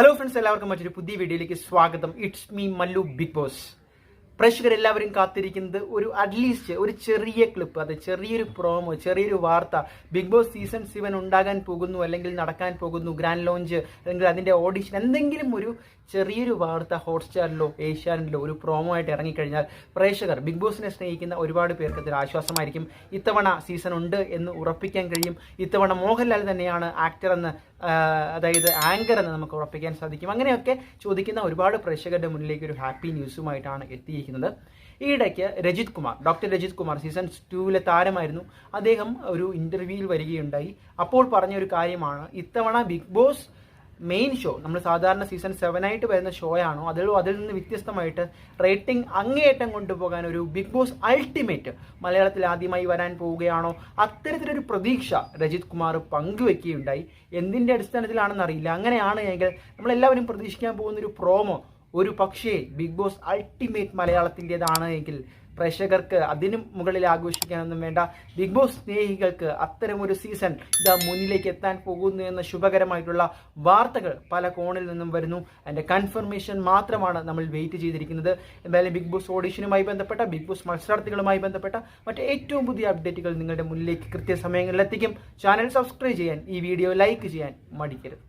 Hello friends എല്ലാവർക്കും മറ്റൊരു പുതിയ വീഡിയോയിലേക്ക് സ്വാഗതം. It's me Mallu Bigg Boss പ്രേക്ഷകർ എല്ലാവരും കാത്തിരിക്കുന്നത് ഒരു അറ്റ്ലീസ്റ്റ് ഒരു ചെറിയ ക്ലിപ്പ് അത് ചെറിയൊരു പ്രോമോ ചെറിയൊരു വാർത്ത. ബിഗ് ബോസ് സീസൺ സെവൻ ഉണ്ടാകാൻ പോകുന്നു അല്ലെങ്കിൽ നടക്കാൻ പോകുന്നു ഗ്രാൻഡ് ലോഞ്ച് അല്ലെങ്കിൽ അതിന്റെ ഓഡിഷൻ എന്തെങ്കിലും ഒരു ചെറിയൊരു വാർത്ത ഹോട്ട്സ്റ്റാറിലോ ഏഷ്യാനെറ്റിലോ ഒരു പ്രോമോ ആയിട്ട് ഇറങ്ങിക്കഴിഞ്ഞാൽ പ്രേക്ഷകർ ബിഗ് ബോസിനെ സ്നേഹിക്കുന്ന ഒരുപാട് പേർക്ക് അതൊരു ആശ്വാസമായിരിക്കും. ഇത്തവണ സീസൺ ഉണ്ട് എന്ന് ഉറപ്പിക്കാൻ കഴിയും. ഇത്തവണ മോഹൻലാൽ തന്നെയാണ് ആക്ടർ എന്ന് അതായത് ആങ്കർ എന്ന് നമുക്ക് ഉറപ്പിക്കാൻ സാധിക്കും. അങ്ങനെയൊക്കെ ചോദിക്കുന്ന ഒരുപാട് പ്രേക്ഷകരുടെ മുന്നിലേക്ക് ഒരു ഹാപ്പി ന്യൂസുമായിട്ടാണ് എത്തിയിരിക്കുന്നത്. ഈയിടയ്ക്ക് രജിത് കുമാർ ഡോക്ടർ രജിത് കുമാർ സീസൺ ടൂവിലെ താരമായിരുന്നു. അദ്ദേഹം ഒരു ഇന്റർവ്യൂവിൽ വരികയുണ്ടായി. അപ്പോൾ പറഞ്ഞ ഒരു കാര്യമാണ് ഇത്തവണ ബിഗ് ബോസ് മെയിൻ ഷോ നമ്മൾ സാധാരണ സീസൺ സെവൻ ആയിട്ട് വരുന്ന ഷോ ആണോ? അതിൽ അതിൽ നിന്ന് വ്യത്യസ്തമായിട്ട് റേറ്റിംഗ് അങ്ങേയറ്റം കൊണ്ടുപോകാൻ ഒരു ബിഗ് ബോസ് അൾട്ടിമേറ്റ് മലയാളത്തിൽ ആദ്യമായി വരാൻ പോവുകയാണോ? അത്തരത്തിലൊരു പ്രതീക്ഷ രജിത് കുമാർ പങ്കുവെക്കുകയുണ്ടായി. എന്തിന്റെ അടിസ്ഥാനത്തിലാണെന്നറിയില്ല. അങ്ങനെയാണ് എങ്കിൽ നമ്മളെല്ലാവരും പ്രതീക്ഷിക്കാൻ പോകുന്ന ഒരു പ്രോമോ ഒരു പക്ഷേ ബിഗ് ബോസ് അൾട്ടിമേറ്റ് മലയാളത്തിന്റെതാണ് എങ്കിൽ പ്രേക്ഷകർക്ക് അതിനും മുകളിൽ ആഘോഷിക്കാനൊന്നും വേണ്ട. ബിഗ് ബോസ് സ്നേഹികൾക്ക് അത്തരമൊരു സീസൺ ഇതാ മുന്നിലേക്ക് എത്താൻ പോകുന്നു എന്ന ശുഭകരമായിട്ടുള്ള വാർത്തകൾ പല കോണിൽ നിന്നും വരുന്നു. അതിന്റെ കൺഫർമേഷൻ മാത്രമാണ് നമ്മൾ വെയിറ്റ് ചെയ്തിരിക്കുന്നത്. എന്തായാലും ബിഗ് ബോസ് ഓഡിഷനുമായി ബന്ധപ്പെട്ട ബിഗ് ബോസ് മത്സരാർത്ഥികളുമായി ബന്ധപ്പെട്ട മറ്റ് ഏറ്റവും പുതിയ അപ്ഡേറ്റുകൾ നിങ്ങളുടെ മുന്നിലേക്ക് കൃത്യസമയങ്ങളിൽ എത്തിക്കും ചാനൽ സബ്സ്ക്രൈബ് ചെയ്യാൻ ഈ വീഡിയോ ലൈക്ക് ചെയ്യാൻ മടിക്കരുത്.